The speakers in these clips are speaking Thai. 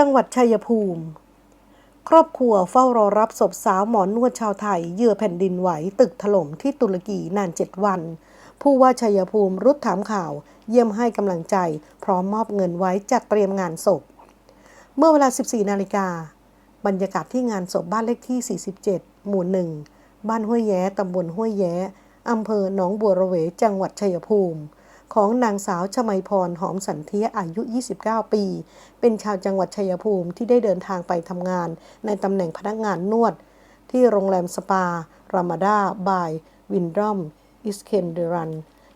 จังหวัดชัยภูมิ ครอบครัวเฝ้ารอรับศพสาวหมอนนวดชาวไทยเหยื่อแผ่นดินไหวตึกถล่มที่ตุรกีนานเจ็ดวัน ผู้ว่าชัยภูมิรุดถามข่าว เยี่ยมให้กำลังใจ พร้อมมอบเงินไว้จัดเตรียมงานศพ เมื่อเวลา 14 นาฬิกา บรรยากาศที่งานศพบ้านเลขที่ 47 หมู่หนึ่งบ้านห้วยแย้ตำบลห้วยแย้อำเภอหนองบัวระเวจังหวัดชัยภูมิ ของนางสาวชมัยพรหอมสันเทียอายุ 29 ปี เป็นชาวจังหวัดชัยภูมิที่ได้เดินทางไปทำงาน ในตำแหน่งพนักงานนวด ที่โรงแรมสปา รามาดาบาย วินดรอม อิสเคนเดรัน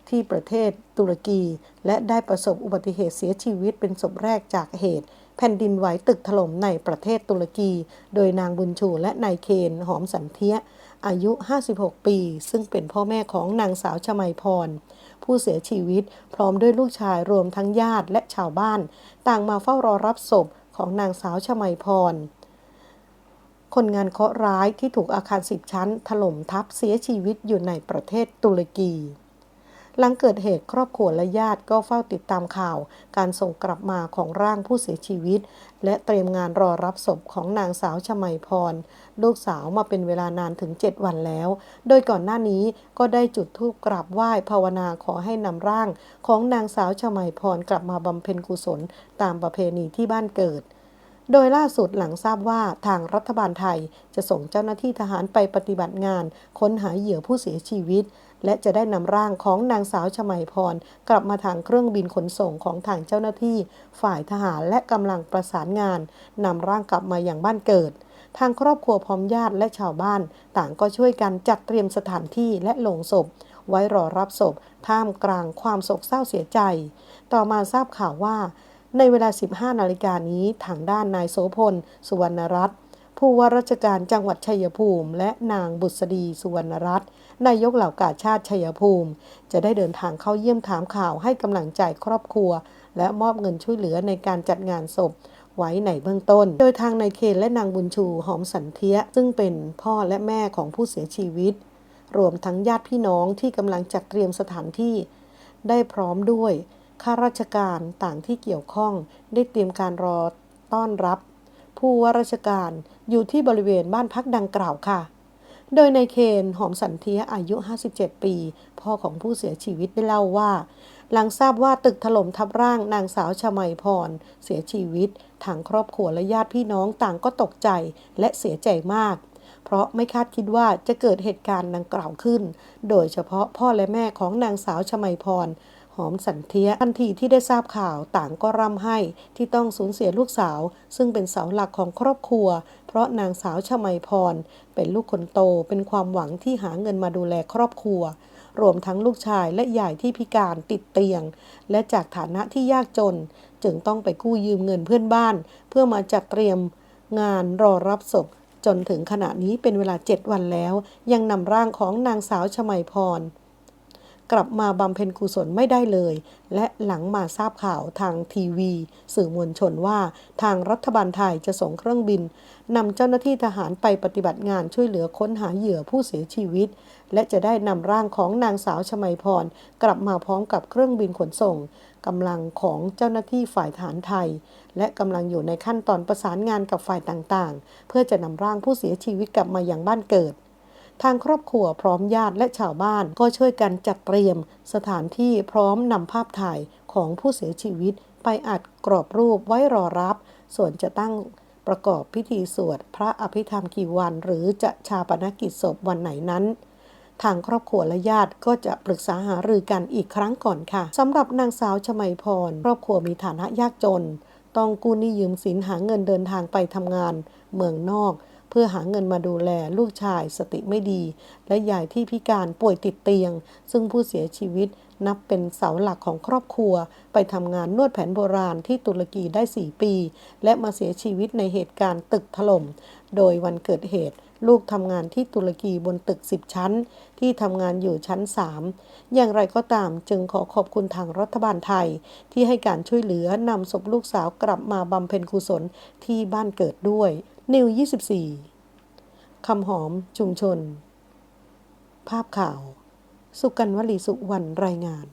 ที่ประเทศตุรกี และได้ประสบอุบัติเหตุเสียชีวิตเป็นศพแรกจากเหตุแผ่นดินไหวตึกถล่มในประเทศตุรกี โดยนางบุญชูและนายเคนหอมสันเทียอายุ 56 ปี ซึ่งเป็นพ่อแม่ของนางสาวชมัยพร ผู้เสียชีวิต พร้อมด้วยลูกชายรวมทั้งญาติและชาวบ้าน ต่างมาเฝ้ารอรับศพของนางสาวชมัยพร คนงานเคาะร้ายที่ถูกอาคารสิบชั้น ถล่มทับเสียชีวิตอยู่ในประเทศตุรกี หลังเกิดเหตุครอบครัวและญาติก็เฝ้าติดตามข่าว การส่งกลับมาของร่างผู้เสียชีวิต และเตรียมงานรอรับศพของนางสาวชมัยพร ลูกสาวมาเป็นเวลานานถึง 7 วันแล้ว โดยก่อนหน้านี้ก็ได้จุดธูปกราบไหว้ภาวนาขอให้นำร่าง ของนางสาวชมัยพรกลับมาบำเพ็ญกุศล ตามประเพณีที่บ้านเกิด โดยล่าสุดหลังทราบว่าทางรัฐบาลไทยจะส่งเจ้าหน้าที่ทหารไปปฏิบัติงาน ค้นหาเหยื่อผู้เสียชีวิต และจะได้นำร่างของนางสาวชมัยพร กลับมาทางเครื่องบินขนส่งของทางเจ้าหน้าที่ ฝ่ายทหารและกำลังประสานงานนำร่างกลับมาอย่างบ้านเกิด ทางครอบครัวพร้อมญาติและชาวบ้าน ต่างก็ช่วยกันจัดเตรียมสถานที่และโลงศพไว้รอรับศพท่ามกลางความโศกเศร้าเสียใจ ต่อมาทราบข่าวว่า ในเวลา 15 นาฬิกานี้ทางด้านนายโสพล สุวรรณรัตน์ผู้ว่าราชการจังหวัดชัยภูมิ และนางบุษดีสุวรรณรัตน์นายกเหล่ากาชาติชัยภูมิ จะได้เดินทางเข้าเยี่ยมถามข่าวให้กำลังใจครอบครัว และมอบเงินช่วยเหลือในการจัดงานศพไว้ในเบื้องต้น โดยทางนายเคนและนางบุญชูหอมสันเทียซึ่งเป็นพ่อและแม่ของผู้เสียชีวิต รวมทั้งญาติพี่น้องที่กำลังจัดเตรียมสถานที่ ได้พร้อมด้วย ข้าราชการต่างที่เกี่ยวข้องได้เตรียมการรอต้อนรับ ผู้ว่าราชการอยู่ที่บริเวณบ้านพักดังกล่าวค่ะ โดยในเคนหอมสันเทียอายุ 57 ปี พ่อของผู้เสียชีวิตได้เล่าว่า หลังทราบว่าตึกถล่มทับร่างนางสาวชมัยพร เสียชีวิต ทางครอบครัวและญาติพี่น้องต่างก็ตกใจและเสียใจมากเพราะไม่คาดคิดว่าจะเกิดเหตุการณ์ดังกล่าวขึ้น โดยเฉพาะพ่อและแม่ของนางสาวชมัยพร อมสันเทียทันทีที่ได้ทราบข่าวต่างก็ร่ำไห้ที่ต้องสูญเสียลูกสาว ซึ่งเป็นเสาหลักของครอบครัว เพราะนางสาวชมัยพร เป็นลูกคนโตเป็นความหวังที่หาเงินมาดูแลครอบครัว รวมทั้งลูกชายและยายที่พิการติดเตียง และจากฐานะที่ยากจน จึงต้องไปกู้ยืมเงินเพื่อนบ้าน เพื่อมาจัดเตรียมงานรอรับศพจนถึงขณะนี้เป็นเวลา7วันแล้ว ยังนำร่างของนางสาวชมัยพร กลับมาบำเพ็ญกุศลไม่ได้เลย และหลังมาทราบข่าวทางทีวี สื่อมวลชนว่า ทางรัฐบาลไทยจะส่งเครื่องบินนำเจ้าหน้าที่ทหารไปปฏิบัติงานช่วยเหลือค้นหาเหยื่อผู้เสียชีวิต และจะได้นำร่างของนางสาวชมัยพร กลับมาพร้อมกับเครื่องบินขนส่งกำลังของเจ้าหน้าที่ฝ่ายฐานไทย และกำลังอยู่ในขั้นตอนประสานงานกับฝ่ายต่างๆ เพื่อจะนำร่างผู้เสียชีวิตกลับมาอย่างบ้านเกิด ทางครอบครัวพร้อมญาติและชาวบ้านก็ช่วยกันจัดเตรียม สถานที่พร้อมนำภาพถ่ายของผู้เสียชีวิต ไปอัดกรอบรูปไว้รอรับ ส่วนจะตั้งประกอบพิธีสวดพระอภิธรรมกี่วัน หรือจะชาปนกิจศพวันไหนนั้นทางครอบครัวและญาติก็จะปรึกษาหารือกันอีกครั้งก่อนค่ะสำหรับนางสาวชมัยพร ครอบครัวมีฐานะยากจน ต้องกู้หนี้ยืมสินหาเงินเดินทางไปทำงาน เมืองนอก เพื่อหาเงินมาดูแลลูกชายสติไม่ดี และยายที่พิการป่วยติดเตียง ซึ่งผู้เสียชีวิตนับเป็นเสาหลักของครอบครัว ไปทำงานนวดแผนโบราณที่ตุรกีได้ 4 ปี และมาเสียชีวิตในเหตุการณ์ตึกถล่ม โดยวันเกิดเหตุ ลูกทำงานที่ตุรกีบนตึก 10 ชั้น ที่ทำงานอยู่ชั้น 3 อย่างไรก็ตามจึงขอขอบคุณทางรัฐบาลไทย ที่ให้การช่วยเหลือนำศพลูกสาวกลับมาบำเพ็ญกุศลที่บ้านเกิดด้วย นิว 24 คำหอม ชุมชน ภาพข่าว สุกันวลีสุวรรณรายงาน